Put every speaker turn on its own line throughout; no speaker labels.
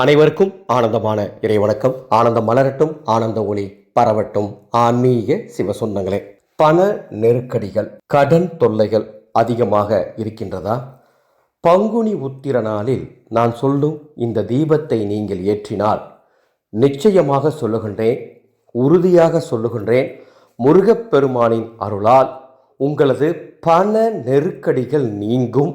அனைவருக்கும் ஆனந்தமான இறைவணக்கம். ஆனந்தம் மலரட்டும் ஆனந்த ஒளி பரவட்டும். ஆன்மீக சிவசொந்தங்களே பண நெருக்கடிகள் கடன் தொல்லைகள் அதிகமாக இருக்கின்றதா? பங்குனி உத்திர நாளில் நான் சொல்லும் இந்த தீபத்தை நீங்கள் ஏற்றினால் நிச்சயமாக சொல்லுகின்றேன் உறுதியாக சொல்லுகின்றேன் முருகப்பெருமானின் அருளால் உங்களது பண நெருக்கடிகள் நீங்கும்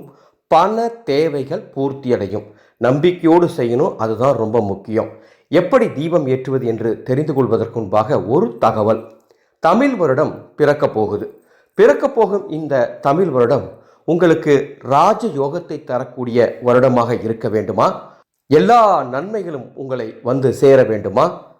பண தேவைகள் பூர்த்தியடையும். நம்பிக்கையோடு செய்யணும் அதுதான் ரொம்ப முக்கியம். எப்படி தீபம் ஏற்றுவது என்று தெரிந்து கொள்வதற்கு முன்பாக ஒரு தகவல். தமிழ் வருடம் பிறக்கப் போகுது. பிறக்கப் போகும் இந்த தமிழ் வருடம் உங்களுக்கு ராஜ யோகத்தை தரக்கூடிய வருடமாக இருக்க வேண்டுமா? எல்லா நன்மைகளும் உங்களை வந்து சேர வேண்டுமா?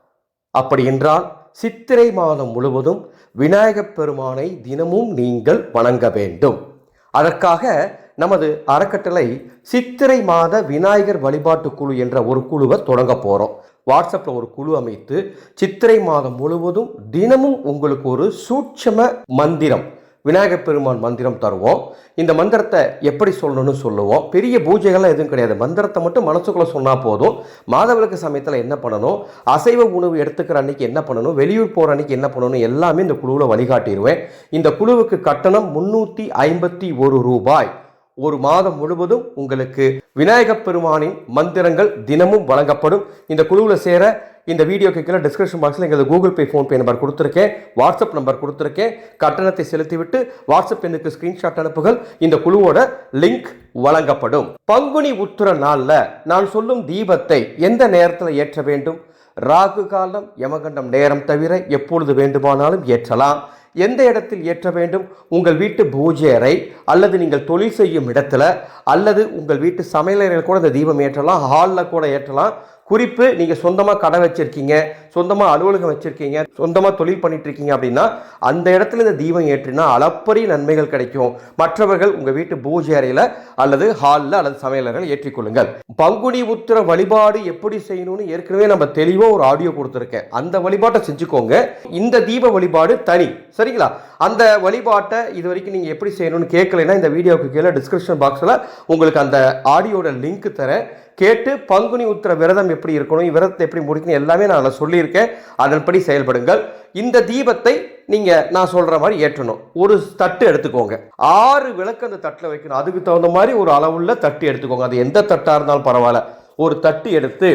அப்படி என்றால் சித்திரை மாதம் முழுவதும் விநாயகப் பெருமானை தினமும் நீங்கள் வணங்க வேண்டும். அதற்காக நமது அறக்கட்டளை சித்திரை மாத விநாயகர் வழிபாட்டு குழு என்ற ஒரு குழுவை தொடங்க போகிறோம் வாட்ஸ்அப்பில் ஒரு குழு அமைத்து சித்திரை மாதம் முழுவதும் தினமும் உங்களுக்கு ஒரு சூட்சம மந்திரம் விநாயகர் பெருமான் மந்திரம் தருவோம். இந்த மந்திரத்தை எப்படி சொல்லணும்னு சொல்லுவோம். பெரிய பூஜைகள்லாம் எதுவும் கிடையாது. மந்திரத்தை மட்டும் மனசுக்குள்ளே சொன்னால் போதும். மாதவிளக்கு சமயத்தில் என்ன பண்ணணும்? அசைவ உணவு எடுத்துக்கிற அன்னைக்கு என்ன பண்ணணும்? வெளியூர் போகிற அன்னைக்கு என்ன பண்ணணும்? எல்லாமே இந்த குழுவில் வழிகாட்டிடுவேன் இந்த குழுவுக்கு கட்டணம் முன்னூற்றி ஐம்பத்தி ஒரு ரூபாய். ஒரு மாதம் முழுவதும் உங்களுக்கு விநாயகப் பெருமானின் மந்திரங்கள் தினமும் வழங்கப்படும். இந்த குழுவில் சேர இந்த வீடியோக்கு கீழே டிஸ்கிரிப்ஷன் பாக்ஸில் எங்களது கூகுள் பே ஃபோன்பே நம்பர் கொடுத்துருக்கேன். வாட்ஸ்அப் நம்பர் கொடுத்துருக்கேன். கட்டணத்தை செலுத்திவிட்டு வாட்ஸ்அப் எண்ணுக்கு ஸ்க்ரீன்ஷாட் அனுப்புகள் இந்த குழுவோட லிங்க் வழங்கப்படும். பங்குனி உத்திர நாளில் நான் சொல்லும் தீபத்தை எந்த நேரத்தில் ஏற்ற வேண்டும்? ராகு காலம் யமகண்டம் நேரம் தவிர எப்பொழுது வேண்டுமானாலும் ஏற்றலாம். எந்த இடத்தில் ஏற்ற வேண்டும்? உங்கள் வீட்டு பூஜை அறை அல்லது நீங்கள் தொழில் செய்யும் இடத்துல அல்லது உங்கள் வீட்டு சமையலறையில் கூட இந்த தீபம் ஏற்றலாம். ஹாலில் கூட ஏற்றலாம். குறிப்பு நீங்கள் சொந்தமாக கடை வச்சுருக்கீங்க சொந்தமாக அலுவலகம் வச்சுருக்கீங்க சொந்தமாக தொழில் பண்ணிகிட்ருக்கீங்க அப்படின்னா அந்த இடத்துல இந்த தீபம் ஏற்றினா அளப்பரிய நன்மைகள் கிடைக்கும். மற்றவர்கள் உங்கள் வீட்டு பூஜை அறையில் அல்லது ஹாலில் அல்லது சமையலறையில் ஏற்றிக்கொள்ளுங்கள் பங்குனி உத்திர வழிபாடு எப்படி செய்யணும்னு ஏற்கனவே நம்ம தெளிவாக ஒரு ஆடியோ கொடுத்துருக்கேன். அந்த வழிபாட்டை செஞ்சுக்கோங்க. இந்த தீப வழிபாடு தனி சரிங்களா? அந்த வழிபாட்டை இது வரைக்கும் நீங்கள் எப்படி செய்யணும்னு கேட்கலைன்னா இந்த வீடியோவுக்கு கீழே டிஸ்கிரிப்ஷன் பாக்ஸில் உங்களுக்கு அந்த ஆடியோட லிங்க் தரேன். கேட்டு பங்குனி உத்திர விரதம் எப்படி இருக்கணும் விரதத்தை எப்படி முடிக்கணும் எல்லாமே நான் அதில் சொல்லியிருக்கேன். அதன்படி செயல்படுங்கள். இந்த தீபத்தை நீங்கள் நான் சொல்கிற மாதிரி ஏற்றணும். ஒரு தட்டு எடுத்துக்கோங்க. ஆறு விளக்கு அந்த தட்டில் வைக்கணும். அதுக்கு தகுந்த மாதிரி ஒரு அளவுள்ள தட்டு எடுத்துக்கோங்க. அது எந்த தட்டாக இருந்தாலும் பரவாயில்ல. ஒரு தட்டு எடுத்து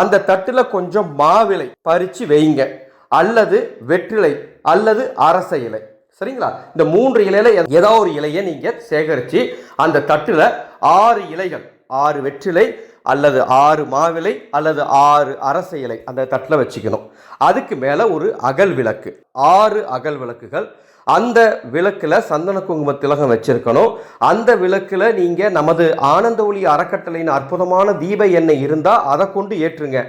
அந்த தட்டில் கொஞ்சம் மாவிலை பறித்து வைங்க. அல்லது வெற்றிலை அல்லது அரச இலை. சரிங்களா? இந்த மூன்று இலையில ஏதோ ஒரு இலையை நீங்கள் சேகரித்து அந்த தட்டில் ஆறு இலைகள் ஆறு வெற்றிலை அல்லது ஆறு மாவிலை அல்லது ஆறு அரச இலை அந்த தட்டில் வச்சுக்கணும். அதுக்கு மேலே ஒரு அகல் விளக்கு. ஆறு அகல் விளக்குகள். அந்த விளக்கில் சந்தன குங்கும திலகம் வச்சுருக்கணும். அந்த விளக்கில் நீங்கள் நமது ஆனந்த ஒளி அறக்கட்டளையின் அற்புதமான தீப எண்ணெய் இருந்தால் அதை கொண்டு ஏற்றுங்க.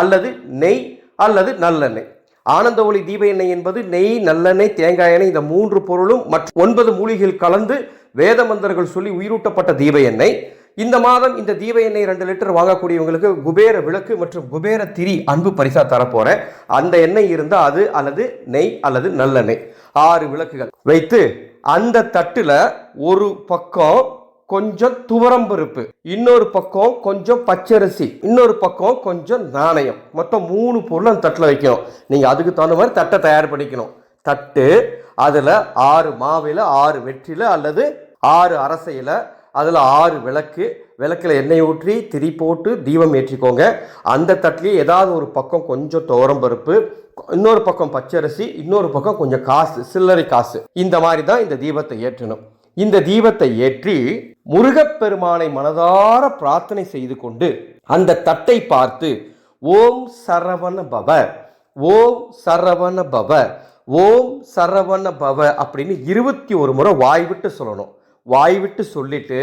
அல்லது நெய் அல்லது நல்லெண்ணெய். ஆனந்த ஒளி தீப எண்ணெய் என்பது நெய் நல்லெண்ணெய் தேங்காய் எண்ணெய் இந்த மூன்று பொருளும் மற்ற ஒன்பது மூலிகைகள் கலந்து வேத மந்தர்கள் சொல்லி உயிரூட்டப்பட்ட தீப எண்ணெய். இந்த மாதம் இந்த தீப எண்ணெய் ரெண்டு லிட்டர் வாங்கக்கூடியவங்களுக்கு குபேர விளக்கு மற்றும் குபேர திரி அன்பு பரிசா தரப்போறேன். அந்த எண்ணெய் இருந்தால் அது அல்லது நெய் அல்லது நல்லெண்ணெய். ஆறு விளக்குகள். வைத்து அந்த தட்டுல ஒரு பக்கம் கொஞ்சம் துவரம்பருப்பு இன்னொரு பக்கம் கொஞ்சம் பச்சரிசி இன்னொரு பக்கம் கொஞ்சம் நாணயம். மொத்தம் மூணு பொருள் அந்த தட்டில் வைக்கணும். நீங்கள் அதுக்கு தகுந்த மாதிரி தட்டை தயார் பண்ணிக்கணும். தட்டு அதில் ஆறு மாவில் ஆறு வெற்றில அல்லது ஆறு அரசையில் அதில் ஆறு விளக்கு விளக்கில் எண்ணெய் ஊற்றி திரி போட்டு தீபம் ஏற்றிக்கோங்க. அந்த தட்டிலேயே ஏதாவது ஒரு பக்கம் கொஞ்சம் துவரம்பருப்பு இன்னொரு பக்கம் பச்சரிசி இன்னொரு பக்கம் கொஞ்சம் காசு சில்லறை காசு. இந்த மாதிரி தான் இந்த தீபத்தை ஏற்றணும். இந்த தீபத்தை ஏற்றி முருகப்பெருமானை மனதார பிரார்த்தனை செய்து கொண்டு அந்த தட்டை பார்த்து ஓம் சரவண பவ ஓம் சரவண பவ ஓம் சரவண பவ அப்படின்னு இருபத்தி ஒரு முறை வாய் விட்டு சொல்லணும். வாய் விட்டு சொல்லிட்டு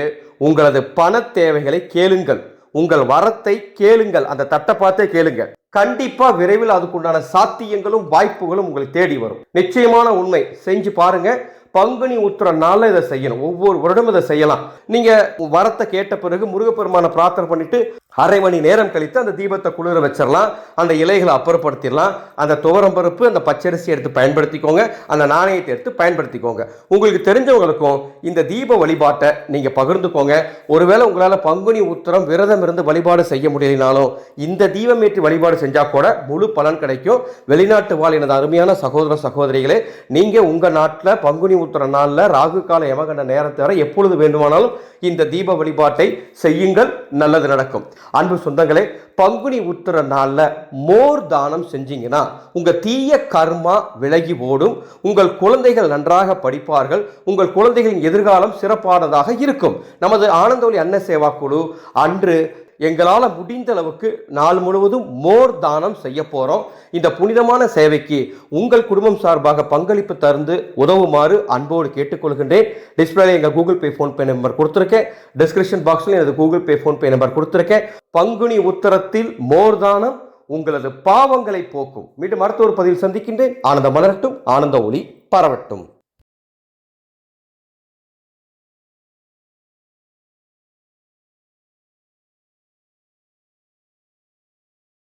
உங்களது பண தேவைகளை கேளுங்கள். உங்கள் வரத்தை கேளுங்கள். அந்த தட்டை பார்த்தே கேளுங்க. கண்டிப்பா விரைவில் அதுக்குண்டான சாத்தியங்களும் வாய்ப்புகளும் உங்களை தேடி வரும். நிச்சயமான உண்மை. செஞ்சு பாருங்க. பங்குனி உத்திர நாளில் இதை செய்யணும். ஒவ்வொரு வருடமும் இதை செய்யலாம். நீங்க வரத்தை கேட்ட பிறகு முருகப்பெருமான பிரார்த்தனை பண்ணிட்டு அரை மணி நேரம் கழித்து அந்த தீபத்தை குளிர வச்சிடலாம் அந்த இலைகளை அப்புறப்படுத்திடலாம் அந்த துவரம் பருப்பு அந்த பச்சரிசி எடுத்து பயன்படுத்திக்கோங்க. அந்த நாணயத்தை எடுத்து பயன்படுத்திக்கோங்க. உங்களுக்கு தெரிஞ்சவங்களுக்கும் இந்த தீப வழிபாட்டை நீங்கள் பகிர்ந்துக்கோங்க. ஒருவேளை உங்களால் பங்குனி உத்தரம் விரதம் இருந்து வழிபாடு செய்ய முடியலனாலும் இந்த தீபமேற்றி வழிபாடு செஞ்சால் கூட முழு பலன் கிடைக்கும். வெளிநாட்டு வாழ் எனது அருமையான சகோதர சகோதரிகளே நீங்கள் உங்கள் நாட்டில் பங்குனி உத்தர நாளில் ராகு கால யமகண்ட நேரத்தை வர எப்பொழுது வேண்டுமானாலும் இந்த தீப வழிபாட்டை செய்யுங்கள். நல்லது நடக்கும். அன்பு சொந்தங்களே பங்குனி உத்திர நாளில் மோர் தானம் செஞ்சீங்கன்னா உங்கள் தீய கர்மா விலகி ஓடும். உங்கள் குழந்தைகள் நன்றாக படிப்பார்கள். உங்கள் குழந்தைகளின் எதிர்காலம் சிறப்பானதாக இருக்கும். நமது ஆனந்தோலி அன்ன சேவா குழு அன்று எங்களால் முடிந்த அளவுக்கு நாள் முழுவதும் மோர் தானம் செய்ய போகிறோம் இந்த புனிதமான சேவைக்கு உங்கள் குடும்பம் சார்பாக பங்களிப்பு தருந்து உதவுமாறு அன்போடு கேட்டுக்கொள்கின்றேன். டிஸ்பிளேல எங்கள் கூகுள் பே ஃபோன்பே நம்பர் கொடுத்துருக்கேன். டிஸ்கிரிப்ஷன் பாக்ஸில் எனது கூகுள் பே ஃபோன்பே நம்பர் கொடுத்துருக்கேன். பங்குனி உத்தரத்தில் மோர் தானம் உங்களது பாவங்களை போக்கும். மீண்டும் அடுத்த ஒரு பதிவில் சந்திக்கின்றேன். ஆனந்த மலரட்டும். ஆனந்த ஒளி பரவட்டும்.